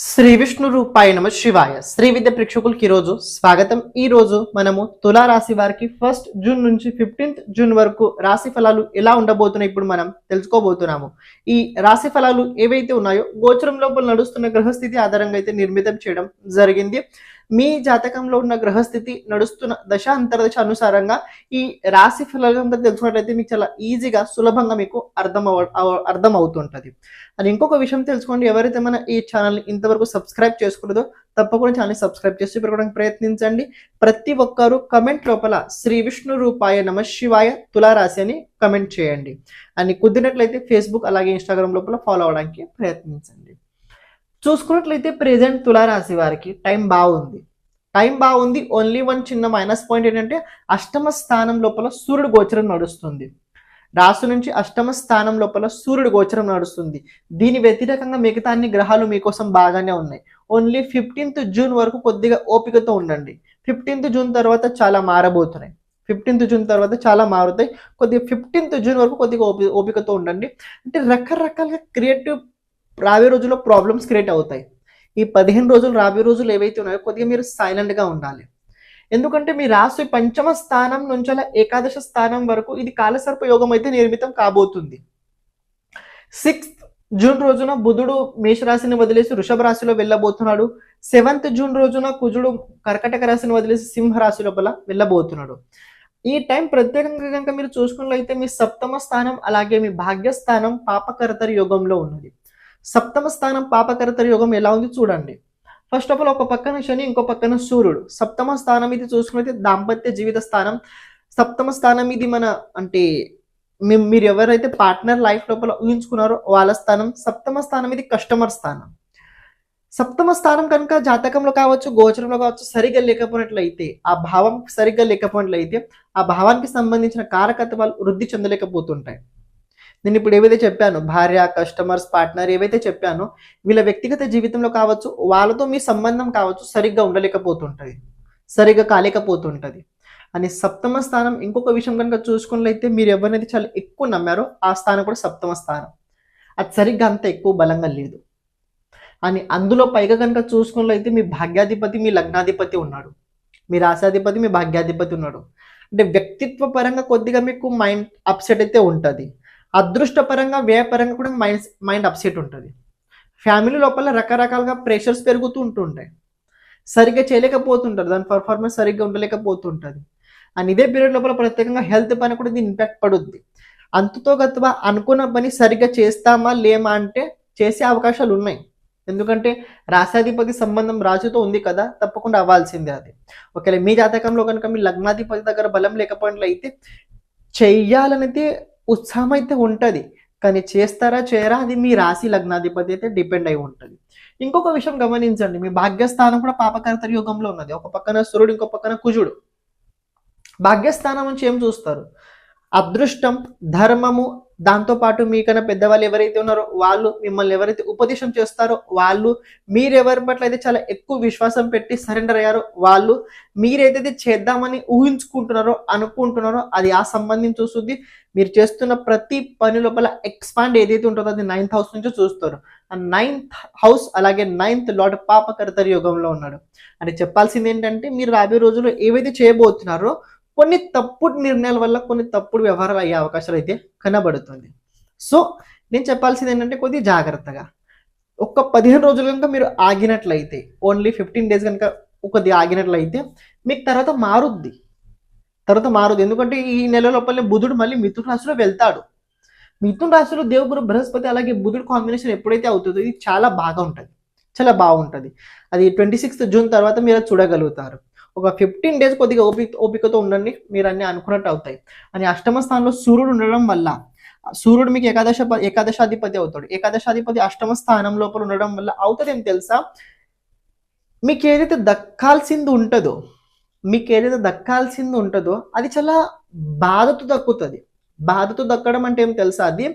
శ్రీ విష్ణు రూపాయ నమ శివాయ. శ్రీ విద్య ప్రేక్షకులకి ఈరోజు స్వాగతం. ఈ రోజు మనము తులా రాశి వారికి ఫస్ట్ జూన్ నుంచి ఫిఫ్టీన్త్ జూన్ వరకు రాశి ఫలాలు ఎలా ఉండబోతున్నాయి ఇప్పుడు మనం తెలుసుకోబోతున్నాము. ఈ రాశి ఫలాలు ఏవైతే ఉన్నాయో గోచరం లోపల నడుస్తున్న గ్రహస్థితి ఆధారంగా అయితే నిర్మితం చేయడం జరిగింది. మీ జాతకంలో ఉన్న గ్రహస్థితి నడుస్తున్న దశ అంతర్దశ అనుసారంగా ఈ రాశి ఫలాలంతా తెలుసుకున్నట్లయితే మీకు చాలా ఈజీగా సులభంగా మీకు అర్థం అవ- అర్థం అవుతుంటుంది. అది ఇంకొక విషయం తెలుసుకోండి ఎవరైతే మన ఈ ఛానల్ని ఇంతవరకు సబ్స్క్రైబ్ చేసుకోలేదో తప్పకుండా ఛానల్ సబ్స్క్రైబ్ చేసి పెరగడానికి ప్రయత్నించండి. ప్రతి ఒక్కరు కమెంట్ లోపల శ్రీ విష్ణు రూపాయ నమ శివాయ తులారాశి అని కమెంట్ చేయండి. అని కుదిరినట్లయితే ఫేస్బుక్ అలాగే ఇన్స్టాగ్రామ్ లోపల ఫాలో అవడానికి ప్రయత్నించండి. చూసుకున్నట్లయితే ప్రెసెంట్ తులారాశి వారికి టైం బాగుంది. టైం బాగుంది ఓన్లీ వన్ చిన్న మైనస్ పాయింట్ ఏంటంటే అష్టమ స్థానం లోపల సూర్యుడు గోచరం నడుస్తుంది. రాశి నుంచి అష్టమ స్థానం లోపల సూర్యుడు గోచరం నడుస్తుంది. దీని వ్యతిరేకంగా మిగతా అన్ని గ్రహాలు మీకోసం బాగానే ఉన్నాయి. ఓన్లీ ఫిఫ్టీన్త్ జూన్ వరకు కొద్దిగా ఓపికతో ఉండండి. ఫిఫ్టీన్త్ జూన్ తర్వాత చాలా మారబోతున్నాయి. ఫిఫ్టీన్త్ జూన్ తర్వాత చాలా మారుతాయి. కొద్దిగా ఫిఫ్టీన్త్ జూన్ వరకు కొద్దిగా ఓపి ఓపికతో ఉండండి. అంటే రకరకాలుగా క్రియేటివ్ రాబోయే రోజుల్లో ప్రాబ్లమ్స్ క్రియేట్ అవుతాయి. ఈ పదిహేను రోజులు రాబోయే రోజులు ఏవైతే ఉన్నాయో కొద్దిగా మీరు సైలెంట్గా ఉండాలి. ఎందుకంటే మీ రాశి పంచమ స్థానం నుంచి అలా ఏకాదశ స్థానం వరకు ఇది కాలసర్ప యోగం అయితే నిర్మితం కాబోతుంది. సిక్స్త్ జూన్ రోజున బుధుడు మేషరాశిని వదిలేసి వృషభ రాశిలో వెళ్ళబోతున్నాడు. సెవెంత్ జూన్ రోజున కుజుడు కర్కటక రాశిని వదిలేసి సింహ రాశి లోపల వెళ్ళబోతున్నాడు. ఈ టైం ప్రత్యేకంగా కనుక మీరు చూసుకున్నట్లయితే మీ సప్తమ స్థానం అలాగే మీ భాగ్యస్థానం పాపకర్తరి యోగంలో ఉన్నది. సప్తమ స్థానం పాపకర్తరి యోగం ఎలా ఉంది చూడండి. ఫస్ట్ ఆఫ్ ఆల్ ఒక పక్కన శని ఇంకో పక్కన సూర్యుడు. సప్తమ స్థానం ఇది చూసుకున్నైతే దాంపత్య జీవిత స్థానం. సప్తమ స్థానం ఇది మన అంటే మేము మీరు ఎవరైతే పార్ట్నర్ లైఫ్ లోపల ఊహించుకున్నారో వాళ్ళ స్థానం. సప్తమ స్థానం ఇది కస్టమర్ స్థానం. సప్తమ స్థానం కనుక జాతకంలో కావచ్చు గోచరంలో కావచ్చు సరిగ్గా లేకపోయినట్లయితే ఆ భావం సరిగ్గా లేకపోయినట్లయితే ఆ భావానికి సంబంధించిన కారకత్వాలు వృద్ధి చెందలేకపోతుంటాయి. నేను ఇప్పుడు ఏవైతే చెప్పాను భార్య కస్టమర్స్ పార్ట్నర్ ఏవైతే చెప్పానో వీళ్ళ వ్యక్తిగత జీవితంలో కావచ్చు వాళ్ళతో మీ సంబంధం కావచ్చు సరిగ్గా ఉండలేకపోతుంటుంది. సరిగ్గా కాలేకపోతుంటది. అని సప్తమ స్థానం ఇంకొక విషయం కనుక చూసుకున్నట్లయితే మీరు ఎవరినైతే చాలా ఎక్కువ నమ్మారో ఆ స్థానం కూడా సప్తమ స్థానం. అది సరిగ్గా అంత ఎక్కువ బలంగా లేదు. అని అందులో పైగా కనుక చూసుకున్నట్లయితే మీ భాగ్యాధిపతి మీ లగ్నాధిపతి ఉన్నాడు. మీ రాశాధిపతి మీ భాగ్యాధిపతి ఉన్నాడు. అంటే వ్యక్తిత్వ పరంగా కొద్దిగా మీకు మైండ్ అప్సెట్ అయితే ఉంటుంది. అదృష్టపరంగా వ్యయపరంగా కూడా మైండ్ మైండ్ అప్సెట్ ఉంటుంది. ఫ్యామిలీ లోపల రకరకాలుగా ప్రెషర్స్ పెరుగుతూ ఉంటుంటాయి. సరిగ్గా చేయలేకపోతుంటారు. దాని పర్ఫార్మెన్స్ సరిగ్గా ఉండలేకపోతుంటుంది. అండ్ ఇదే పీరియడ్ లోపల ప్రత్యేకంగా హెల్త్ పైన కూడా దీని ఇంపాక్ట్ పడుద్ది. అంతతో గతవా అనుకున్న పని సరిగ్గా చేస్తామా లేమా అంటే చేసే అవకాశాలు ఉన్నాయి. ఎందుకంటే రాశాధిపతి సంబంధం రాజుతో ఉంది కదా తప్పకుండా అవ్వాల్సిందే అది. ఒకవేళ మీ జాతకంలో కనుక మీ లగ్నాధిపతి దగ్గర బలం లేకపోయినట్లయితే చెయ్యాలనేది ఉత్సాహం అయితే ఉంటుంది. కానీ చేస్తారా చేయరా అది మీ రాశి లగ్నాధిపతి అయితే డిపెండ్ అయి ఉంటుంది. ఇంకొక విషయం గమనించండి. మీ భాగ్యస్థానం కూడా పాపకర్తరి యుగంలో ఉన్నది. ఒక పక్కన సూర్యుడు ఇంకో పక్కన కుజుడు. భాగ్యస్థానం నుంచి ఏం చూస్తారు? అదృష్టం ధర్మము దాంతోపాటు మీకన్నా పెద్దవాళ్ళు ఎవరైతే ఉన్నారో వాళ్ళు మిమ్మల్ని ఎవరైతే ఉపదేశం చేస్తారో వాళ్ళు మీరెవరి పట్ల అయితే చాలా ఎక్కువ విశ్వాసం పెట్టి సరెండర్ అయ్యారో వాళ్ళు మీరేదైతే చేద్దామని ఊహించుకుంటున్నారో అనుకుంటున్నారో అది ఆ సంబంధించి చూస్తుంది. మీరు చేస్తున్న ప్రతి పని లోపల ఎక్స్పాండ్ ఏదైతే ఉంటుందో అది నైన్త్ హౌస్ నుంచి చూస్తారు. ఆ నైన్త్ హౌస్ అలాగే నైన్త్ లార్డ్ పాపకర్తరి యుగంలో ఉన్నాడు. అని చెప్పాల్సింది ఏంటంటే మీరు రాబోయే రోజుల్లో ఏవైతే చేయబోతున్నారో కొన్ని తప్పుడు నిర్ణయాల వల్ల కొన్ని తప్పుడు వ్యవహారాలు అయ్యే అవకాశాలు అయితే కనబడుతుంది. సో నేను చెప్పాల్సింది ఏంటంటే కొద్దిగా జాగ్రత్తగా. ఒక్క పదిహేను రోజులు కనుక మీరు ఆగినట్లయితే ఓన్లీ ఫిఫ్టీన్ డేస్ కనుక కొద్ది ఆగినట్లయితే మీకు తర్వాత మారుద్ది. తర్వాత మారుద్ది. ఎందుకంటే ఈ నెల లోపలనే బుధుడు మళ్ళీ మిథున రాశిలో వెళ్తాడు. మిథున రాశిలో దేవుగురు బృహస్పతి అలాగే బుధుడు కాంబినేషన్ ఎప్పుడైతే అవుతుందో ఇది చాలా బాగా ఉంటుంది. చాలా బాగుంటుంది. అది ట్వంటీ సిక్స్త్ జూన్ తర్వాత మీరు అది చూడగలుగుతారు. ఒక ఫిఫ్టీన్ డేస్ కొద్దిగా ఓపిక ఓపికతో ఉండండి. మీరు అన్ని అనుకున్నట్టు అవుతాయి. అని అష్టమ స్థానంలో సూర్యుడు ఉండడం వల్ల సూర్యుడు మీకు ఏకాదశ ఏకాదశాధిపతి అవుతాడు. ఏకాదశాధిపతి అష్టమ స్థానం లోపల ఉండడం వల్ల అవుతుంది ఏం తెలుసా? మీకు ఏదైతే దక్కాల్సింది ఉంటుందో మీకు ఏదైతే దక్కాల్సింది ఉంటుందో అది చాలా బాధతో దక్కుతుంది. బాధతో దక్కడం అంటే ఏం తెలుసా అది?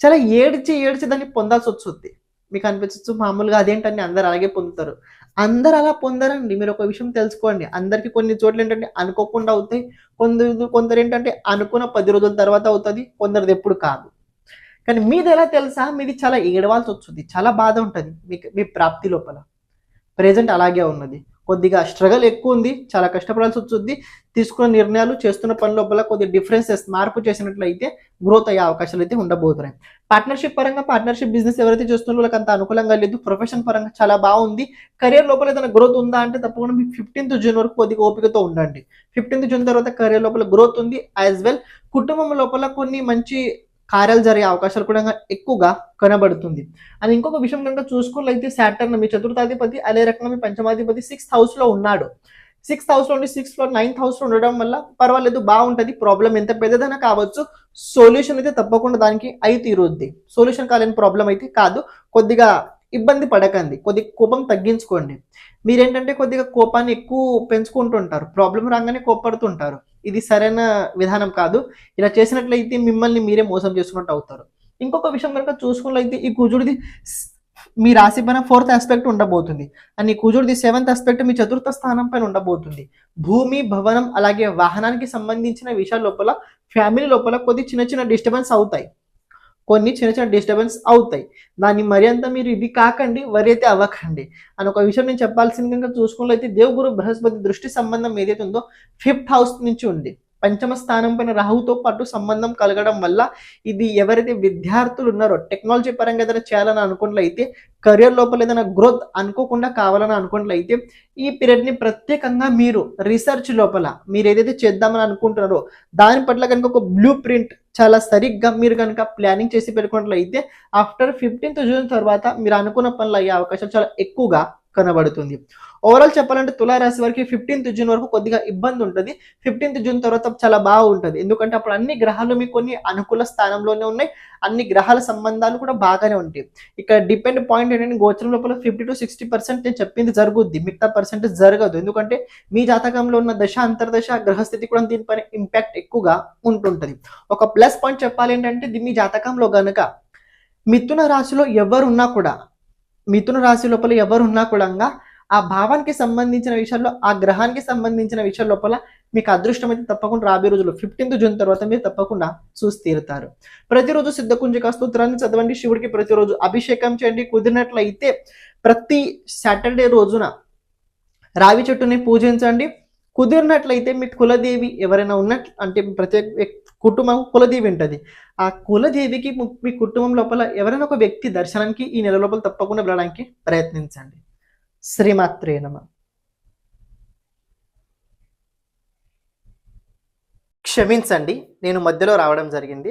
చాలా ఏడ్చి ఏడ్చి దాన్ని పొందాల్సి వస్తుంది. మీకు అనిపించవచ్చు మామూలుగా అదేంటండి? అందరు అలాగే పొందుతారు. అందరు అలా పొందరండి. మీరు ఒక విషయం తెలుసుకోండి. అందరికి కొన్ని చోట్ల ఏంటంటే అనుకోకుండా అవుతాయి. కొందరు కొందరు ఏంటంటే అనుకున్న పది రోజుల తర్వాత అవుతుంది. కొందరిది ఎప్పుడు కాదు. కానీ మీది ఎలా తెలుసా? మీది చాలా ఏడవాల్సి వస్తుంది చాలా బాధ ఉంటుంది. మీకు మీ ప్రాప్తి లోపల. ప్రెజెంట్ అలాగే ఉన్నది. కొద్దిగా స్ట్రగల్ ఎక్కువ ఉంది చాలా కష్టపడాల్సి వస్తుంది. తీసుకున్న నిర్ణయాలు చేస్తున్న పని లోపల కొద్ది డిఫరెన్సెస్ మార్పు చేసినట్లయితే గ్రోత్ అయ్యే అవకాశాలు అయితే ఉండబోతున్నాయి. పార్ట్నర్షిప్ పరంగా పార్ట్నర్షిప్ బిజినెస్ ఎవరైతే చేస్తున్నారో వాళ్ళకి అంత అనుకూలంగా లేదు. ప్రొఫెషన్ పరంగా చాలా బాగుంది. కెరియర్ లోపల ఏదైనా గ్రోత్ ఉందా అంటే తప్పకుండా మీ ఫిఫ్టీన్త్ జూన్ వరకు కొద్దిగా ఓపికతో ఉండండి. ఫిఫ్టీన్త్ జూన్ తర్వాత కెరియర్ లోపల గ్రోత్ ఉంది. యాజ్ వెల్ కుటుంబం లోపల కొన్ని మంచి కార్యాలు జరిగే అవకాశాలు కూడా ఎక్కువగా కనబడుతుంది. అని ఇంకొక విషయం కనుక చూసుకున్నట్లయితే సాటర్న్ మీ చతుర్థాధిపతి అదే రకంగా మీ పంచమాధిపతి సిక్స్త్ హౌస్లో ఉన్నాడు. సిక్స్త్ హౌస్లో ఉండి సిక్స్త్ ఫ్లోర్ నైన్త్ హౌస్లో ఉండడం వల్ల పర్వాలేదు బాగుంటుంది ప్రాబ్లం ఎంత పెద్దదైనా కావచ్చు. సొల్యూషన్ అయితే తప్పకుండా దానికి అయి తీరుద్ది. సొల్యూషన్ కాలేని ప్రాబ్లం అయితే కాదు. కొద్దిగా ఇబ్బంది పడకండి. కొద్దిగా కోపం తగ్గించుకోండి. మీరేంటంటే కొద్దిగా కోపాన్ని ఎక్కువ పెంచుకుంటుంటారు. ప్రాబ్లం రాగానే కోప్పడుతుంటారు. ఇది సరైన విధానం కాదు. ఇలా చేసినట్లయితే మిమ్మల్ని మీరే మోసం చేసుకున్నట్టు అవుతారు. ఇంకొక విషయం కనుక చూసుకున్నట్లయితే ఈ కుజుడిది మీ రాశి పైన ఫోర్త్ ఆస్పెక్ట్ ఉండబోతుంది. అండ్ ఈ కుజుడిది సెవెంత్ ఆస్పెక్ట్ మీ చతుర్థ స్థానం పైన ఉండబోతుంది. భూమి భవనం అలాగే వాహనానికి సంబంధించిన విషయాల లోపల ఫ్యామిలీ లోపల కొద్ది చిన్న చిన్న డిస్టర్బెన్స్ అవుతాయి. కొన్ని చిన్న చిన్న డిస్టర్బెన్స్ అవుతాయి. దాన్ని మరింత మీరు ఇది కాకండి వరి అయితే అవ్వకండి. అని ఒక విషయం నేను చెప్పాల్సింది కనుక చూసుకున్నట్లయితే దేవగురు బృహస్పతి దృష్టి సంబంధం ఏదైతే ఉందో ఫిఫ్త్ హౌస్ నుంచి ఉంది. పంచమ స్థానం పైన రాహుతో పాటు సంబంధం కలగడం వల్ల ఇది ఎవరైతే విద్యార్థులు ఉన్నారో టెక్నాలజీ పరంగా ఏదైనా చేయాలని అనుకున్నట్లయితే కెరియర్ లోపల ఏదైనా గ్రోత్ అనుకోకుండా కావాలని అనుకున్నట్లయితే ఈ పీరియడ్ని ప్రత్యేకంగా మీరు రీసెర్చ్ లోపల మీరు ఏదైతే చేద్దామని అనుకుంటున్నారో దాని పట్ల కనుక ఒక బ్లూ ప్రింట్ చాలా సరిగ్గా మీరు కనుక ప్లానింగ్ చేసి పెట్టుకున్నట్లయితే ఆఫ్టర్ ఫిఫ్టీన్త్ జూన్ తర్వాత మీరు అనుకున్న పనులు అయ్యే అవకాశం చాలా ఎక్కువగా కనబడుతుంది. ఓవరాల్ చెప్పాలంటే తులారాశి వారికి ఫిఫ్టీన్త్ జూన్ వరకు కొద్దిగా ఇబ్బంది ఉంటుంది. ఫిఫ్టీన్త్ జూన్ తర్వాత చాలా బాగుంటుంది ఎందుకంటే అప్పుడు అన్ని గ్రహాలు మీకు కొన్ని అనుకూల స్థానంలోనే ఉన్నాయి. అన్ని గ్రహాల సంబంధాలు కూడా బాగానే ఉంటాయి. ఇక్కడ డిపెండ్ పాయింట్ ఏంటంటే గోచరం లోపల ఫిఫ్టీ టు సిక్స్టీ పర్సెంట్ నేను చెప్పింది జరుగుద్ది. మిగతా పర్సెంట్ జరగదు. ఎందుకంటే మీ జాతకంలో ఉన్న దశ అంతర్దశ గ్రహస్థితి కూడా దీనిపైన ఇంపాక్ట్ ఎక్కువగా ఉంటుంటుంది. ఒక ప్లస్ పాయింట్ చెప్పాలి ఏంటంటే మీ జాతకంలో కనుక మిథున రాశిలో ఎవరున్నా కూడా మిథున రాశి లోపల ఎవరు ఉన్నా కూడా ఆ భావానికి సంబంధించిన విషయాల్లో ఆ గ్రహానికి సంబంధించిన విషయాల లోపల మీకు అదృష్టం అయితే తప్పకుండా రాబోయే రోజులు ఫిఫ్టీన్త్ జూన్ తర్వాత మీరు తప్పకుండా చూసి తీరుతారు. ప్రతిరోజు సిద్ధకుంజక స్తోత్రాన్ని చదవండి. శివుడికి ప్రతిరోజు అభిషేకం చేయండి. కుదిరినట్లయితే ప్రతి సాటర్డే రోజున రావి చెట్టుని పూజించండి. కుదిరినట్లయితే మీ కులదేవి ఎవరైనా ఉన్నట్లు అంటే ప్రత్యేక కుటుంబం కులదేవి ఉంటుంది. ఆ కులదేవికి మీ కుటుంబం లోపల ఎవరైనా ఒక వ్యక్తి దర్శనానికి ఈ నెల లోపల తప్పకుండా వెళ్ళడానికి ప్రయత్నించండి. శ్రీమాత్రే నమ. క్షమించండి నేను మధ్యలో రావడం జరిగింది.